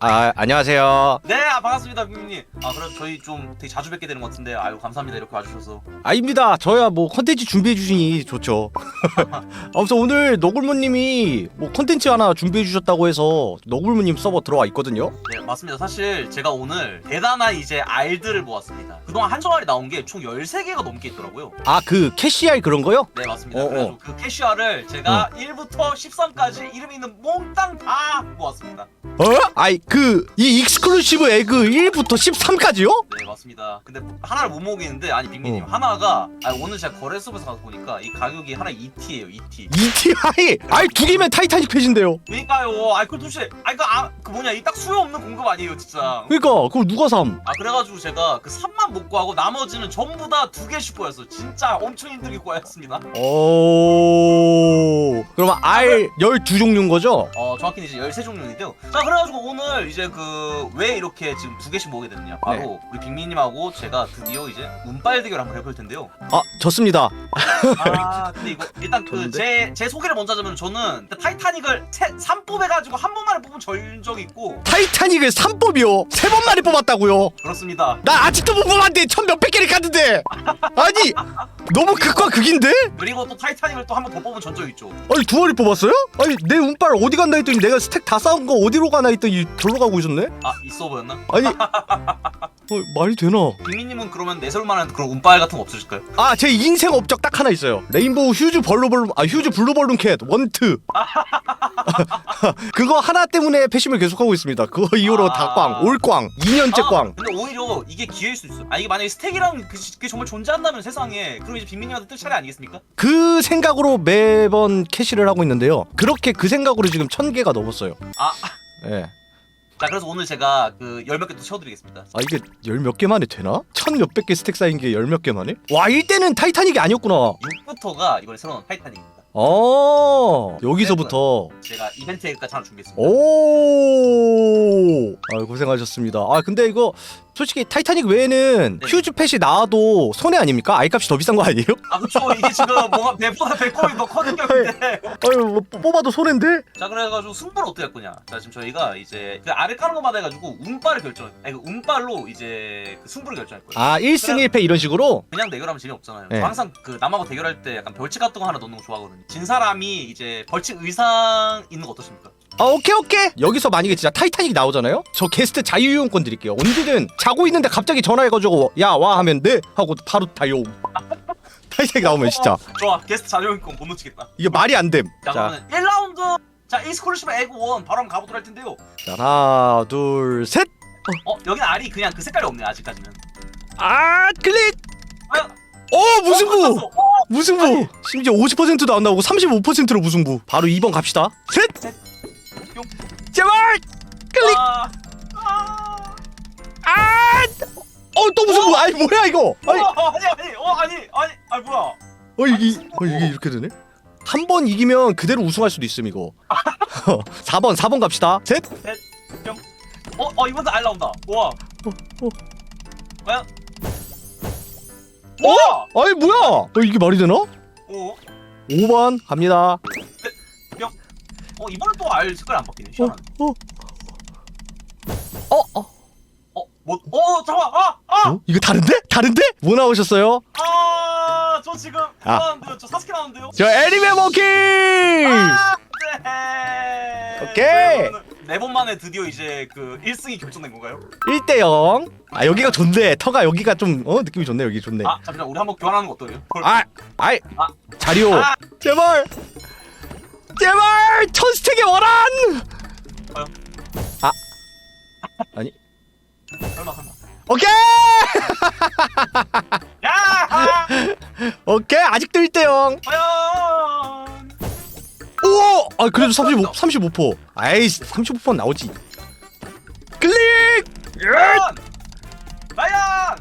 아 안녕하세요. 네, 아, 반갑습니다, 빅민님. 아, 그래도 저희 좀 되게 자주 뵙게 되는 것 같은데, 아유, 감사합니다. 이렇게 와주셔서. 아닙니다. 저야 뭐 컨텐츠 준비해 주시니 좋죠. 아무튼 오늘 너굴무님이 뭐 컨텐츠 하나 준비해 주셨다고 해서 너굴무님 서버 들어와 있거든요. 네, 맞습니다. 사실 제가 오늘 대단한 이제 알들을 모았습니다. 그동안 한정알이 나온 게 총 13개가 넘게 있더라고요. 아 그 캐시알 그런 거요? 네, 맞습니다. 어, 어. 그래가지고 그 캐시알을 제가 1부터 13까지 이름 있는 몽땅 다 모았습니다. 어? 아이 그 이 익스클루시브 에그 1부터 13까지요? 네, 맞습니다. 근데 하나를 못 모으겠는데, 아니, 빅민님. 어. 하나가, 아니, 오늘 제가 거래소에서 가서 보니까 이 가격이 하나 2T예요, 2T. ETI 아이 두 개면 타이타닉 패신데요. 그러니까요. 아이, 그 도대체, 아이, 그, 아, 그 뭐냐, 이 딱 수요 없는 공급 아니에요, 진짜. 그러니까 그걸 누가 삼? 아 그래가지고 제가 그 3만 못 구하고 나머지는 전부 다 두 개씩 구했어요. 진짜 엄청 힘들게 구했습니다. 오 그러면 알 12종류인 거죠? 어 정확히는 이제 13종류인데요. 자 그래가지고 오늘 이제 그 왜 이렇게 지금 두 개씩 모으게 됐느냐. 바로 네. 우리 빅미님하고 제가 드디어 이제 운빨 대결 한번 해볼 텐데요. 아 좋습니다. 아 근데 이거 일단 그? 제 제 소개를 먼저 하자면 저는 일단 타이타닉을 3 뽑아가지고 한 번만에 뽑은 전 적이 있고 타이타닉을 3뽑이요. 세 번 만에 뽑았다고요. 그렇습니다. 나 아직도 못 뽑았는데 천 몇백 개를 갔는데 아니 너무 극과 극인데? 그리고 또 타이타닉을 또 한 번 더 뽑은 전적이 있죠. 아니 두 마리 뽑았어요? 아니 내 운빨 어디 간다 했더니 내가 스택 다 쌓은 거 어디로 가나 했더니 절로 가고 있었네? 아 있어 보였나? 아니 어, 말이 되나? 빅미님은 그러면 내설만한 그런 운빨 같은 거 없으실까요? 아 제 인생 업적 딱 하나 있어요 레인보우 휴즈 벌로벌 아 휴즈 블루벌룬 캣 원트 그거 하나 때문에 패심을 계속하고 있습니다 그거 이후로 아. 다 꽝 올 꽝 2년째 아, 꽝 근데 오히려 이게 기회일 수 있어. 아 이게 만약에 스택이랑 그, 그게 정말 존재한다면 세상에 그럼 이제 빅민님한테 뜰 차례 아니겠습니까? 그 생각으로 매번 캐시를 하고 있는데요 그렇게 그 생각으로 지금 천 개가 넘었어요 아, 예. 자 그래서 오늘 제가 그 열 몇 개 또 채워드리겠습니다. 아 이게 열 몇 개 만에 되나? 천 몇백 개 스택 쌓인 게 열 몇 개 만에? 와 이때는 타이타닉이 아니었구나 6부터가 이번에 새로 나온 타이타닉입니다. 어 여기서부터 제가 이벤트까지 하나 준비했습니다. 오, 아 고생하셨습니다. 아 근데 이거 솔직히 타이타닉 외에는 네. 휴즈 펫이 나와도 손해 아닙니까? 아이값이 더 비싼 거 아니에요? 아 그쵸 이게 지금 뭐가 배보다 배꼽이 더 커지게 있는데 아유 뭐 뽑아도 손해인데? 자 그래가지고 승부를 어떻게 할 거냐 자 지금 저희가 이제 그 알을 까는 것마다 해가지고 운빨을 결정 아니 그 운빨로 이제 그 승부를 결정할 거예요 아 1승 1패 이런 식으로? 그냥 대결하면 재미없잖아요 네. 저 항상 그 남하고 대결할 때 약간 벌칙 같은 거 하나 넣는 거 좋아하거든요 진 사람이 이제 벌칙 의상 있는 거 어떠십니까? 아 오케이 오케이. 여기서 만약에 진짜 타이타닉 나오잖아요? 저 게스트 자유이용권 드릴게요. 언제든 자고 있는데 갑자기 전화해가지고 야 와 하면 네 하고 바로 달려옴 타이타닉 나오면 진짜. 어, 좋아 게스트 자료인권 못 놓치겠다. 이게 말이 안됨. 자, 자, 그러면 1라운드. 자 에그 원 바로 한번 가보도록 할 텐데요. 자 하나 둘셋. 어 여기는 알이 그냥 그 색깔이 없네요 아직까지는. 아 클릭 아, 어 무승부! 어, 끝났어. 어, 무승부! 심지어 50%도 안 나오고 35%로 무승부. 바로 2번 갑시다. 셋! 셋. 뿅. 제발! 클릭! 아, 아, 아 어 또 무승부 아니 뭐야 이거? 아니. 어, 아니 아니 어 아니 아니 아니 뭐야? 어 이게 어 이게 이렇게 되네? 한 번 이기면 그대로 우승할 수도 있음 이거. 4번 4번 갑시다. 셋! 어, 어 이번에 알 나온다. 와. 어. 과연? 와! 아니 뭐야? 어 이게 말이 되나? 어? 5번 갑니다 어 이번엔 또 알 색깔 안 바뀌네. 희한하네. 어어 어, 뭐? 어, 잠깐. 아, 아, 어? 이거 다른데 다른데 뭐 나오셨어요 아, 저 지금 아. 나왔는데요. 저 사스케 나왔는데요. 저 애니메 모키 아, 네. 오케이. 네번 만에 드디어 이제 그 1승이 결정된 건가요? 1대 0 아 여기가 좋네 터가 여기가 좀 어 느낌이 좋네 여기 좋네 아, 잠시만. 우리 한번 교환하는 거 어떠세요? 아, 아이, 아. 자리오, 아. 제발, 제발, 천스택의 원한. 과연? 아, 아니, 설마 설마. 오케이, 야! 아, 오케이, 아직도 1대0 과연? 오, 아 그래도 35, 35%. 아이씨, 35% 나오지. 클릭. 과연? 과연?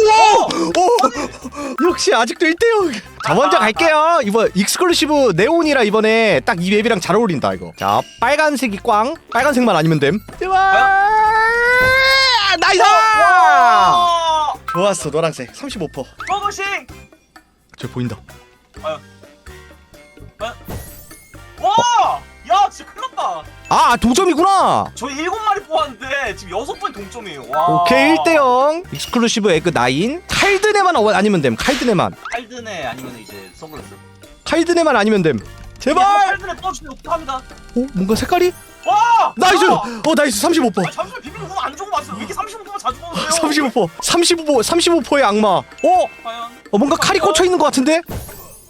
오, 오, 역시 아직도 1대0. 자 먼저 갈게요. 이번 익스클루시브 네온이라 이번에 딱 이 맵이랑 잘 어울린다 이거. 자 빨간색이 꽝, 빨간색만 아니면 됨. 제발. 나이스. 와! 좋았어 노란색 35%. 버거싱! 저 보인다. 와! 야 진짜 큰일 났다 아 동점이구나 저희 일곱 마리 뽑았는데 지금 여섯 분 동점이에요 와 오케이 1대0 익스클루시브 에그 9 칼드네만 어- 아니면 됨 칼드네만 칼드네 아니면 이제 선글라스? 칼드네만 아니면 됨. 제발! 칼드네 떠주면 어떡합니다? 어 뭔가 색깔이? 와! 나이스! 야! 어 나이스. 35% 아, 잠시만 비밀 그거 안 맞어요. 왜 이렇게 35%만 자주 뽑으세요? 35% 35% 35%의 악마. 어? 과연? 어 뭔가 칼이 꽂혀 있는 것 같은데?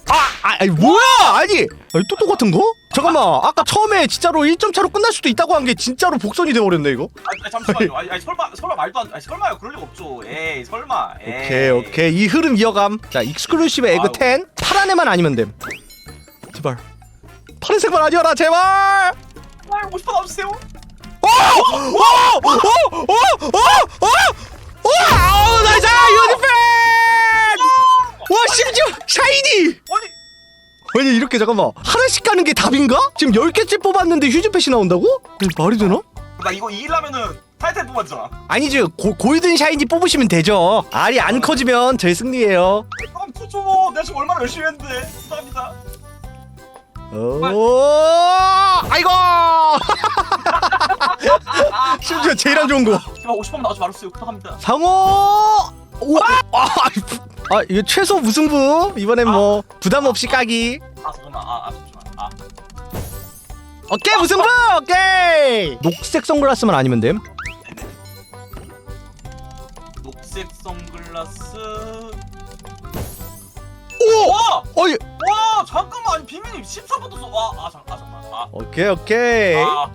아, 아 아니 뭐야? 아니, 아니 또 똑같은 거? 잠깐만, 아까 처음에 진짜로 1점 차로 끝날 수도 있다고 한 게 진짜로 복선이 돼 버렸네 이거. 아니 잠시만요. 아니, 아니 설마 설마 말도 안 아니 설마요. 그럴 리가 없죠. 에이 설마. 에이. 오케이 오케이. 이 흐름 이어감. 자 익스클루시브 에그 아우. 10 파란 애만 아니면 됨. 제발. 파란색만 아니어라 제발. 아 50번 나와주세요. 오! 나이스! 유니펜. 와 심지어 샤이니. 아니 아니 이렇게 잠깐만. 하나씩 가는 게 답인가? 지금 10개째 뽑았는데 휴즈펫이 나온다고? 이거 말이 되나? 나 이거 이기려면은 타이틀 뽑았잖아. 아니지 고, 골든 샤이니 뽑으시면 되죠. 알이 안 커지면 저희 승리예요. 그럼 투조 내가 지금 얼마나 열심히 했는데. 감사합니다. 오! 아이고! 심지어 제일 안 좋은 거. 제발 50번 나오지 말았어요. 부탁합니다. 상호 오, 아, 아 이거 최소 무승부? 이번엔 뭐 부담 없이 까기. 아 잠깐만. 아, 아 잠시만. 아. 오케이 무승부? 오케이! 녹색 선글라스만 아니면 됨? 녹색 선글라스. 오! 와! 어이 와 잠깐만. 아니 비밀님 14번 떴어. 와아 잠, 아, 잠깐만. 아, 오케이 오케이. 아.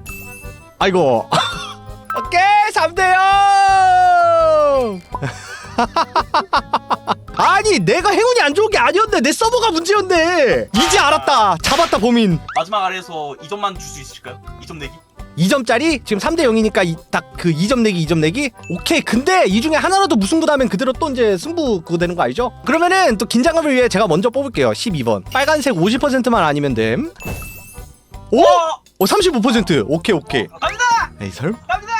아이고. 오케이 3대 0 아니 내가 행운이 안 좋은 게 아니었네 내 서버가 문제였네 이제 알았다 잡았다 범인 마지막 아래에서 2점만 줄 수 있으실까요? 2점 내기? 2점짜리 지금 3대 0이니까 딱 그 2점 내기 2점 내기 오케이 근데 이 중에 하나라도 무승부 나면 그대로 또 이제 승부 그거 되는 거 알죠? 그러면은 또 긴장감을 위해 제가 먼저 뽑을게요 12번 빨간색 50%만 아니면 됨 오? 어! 오35% 오케이 오케이 갑니다! 에이 설마 갑니다!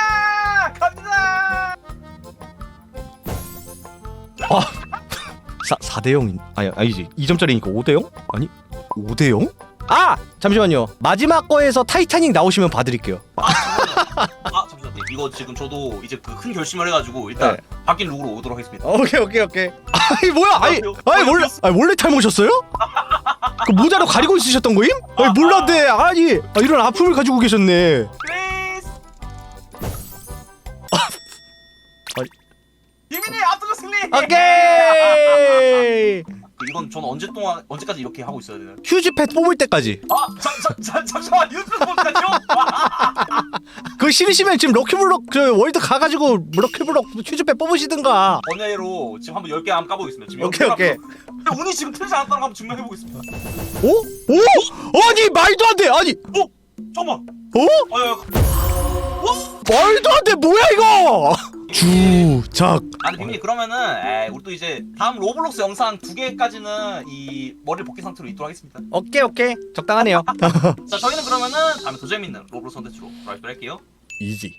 4, 4대 0인 아니 아니지 2점짜리니까 5대 0? 아니 5대 0? 아 잠시만요 마지막 거에서 타이타닉 나오시면 봐드릴게요 아 잠시만요 이거 지금 저도 이제 그 큰 결심을 해가지고 일단 네. 바뀐 룩으로 오도록 하겠습니다 오케이 오케이 오케이 아니 뭐야 안녕하세요. 아니 원래 아니 원래 탈모셨어요? 그 모자로 가리고 있으셨던 거임? 아니 몰랐네 아니 아, 이런 아픔을 가지고 계셨네 플리즈! 아니. 비밀이 앞서서 승리! 오케이 이건 저는 언제 동안 언제까지 이렇게 하고 있어야 되나요? 휴즈팻 뽑을 때까지 아! 잠, 잠, 잠, 잠시만 유튜브 보니까요? 그거 싫으시면 지금 럭키블럭 저 월드 가가지고 럭키블럭 휴즈팻 뽑으시든가 번외로 지금 한번 10개 한번 까보겠습니다 지금 오케이, 오케이. 한번- 근데 운이 지금 틀리지 않았다는 거 한번 증명해 보겠습니다 오? 오? 아니 말도 안 돼 아니 어? 잠깐만 어? 아, 야, 야. 말도 안 돼 뭐야 이거 주작. 아니 빅님 그러면은 에이, 우리 또 이제 다음 로블록스 영상 두 개까지는 이 머리를 벗긴 상태로 있도록 하겠습니다. 오케이 오케이. 적당하네요. 자 저희는 그러면은 다음에 더 재밌는 로블록스 컨텐츠로 돌아오도록 할게요. 이지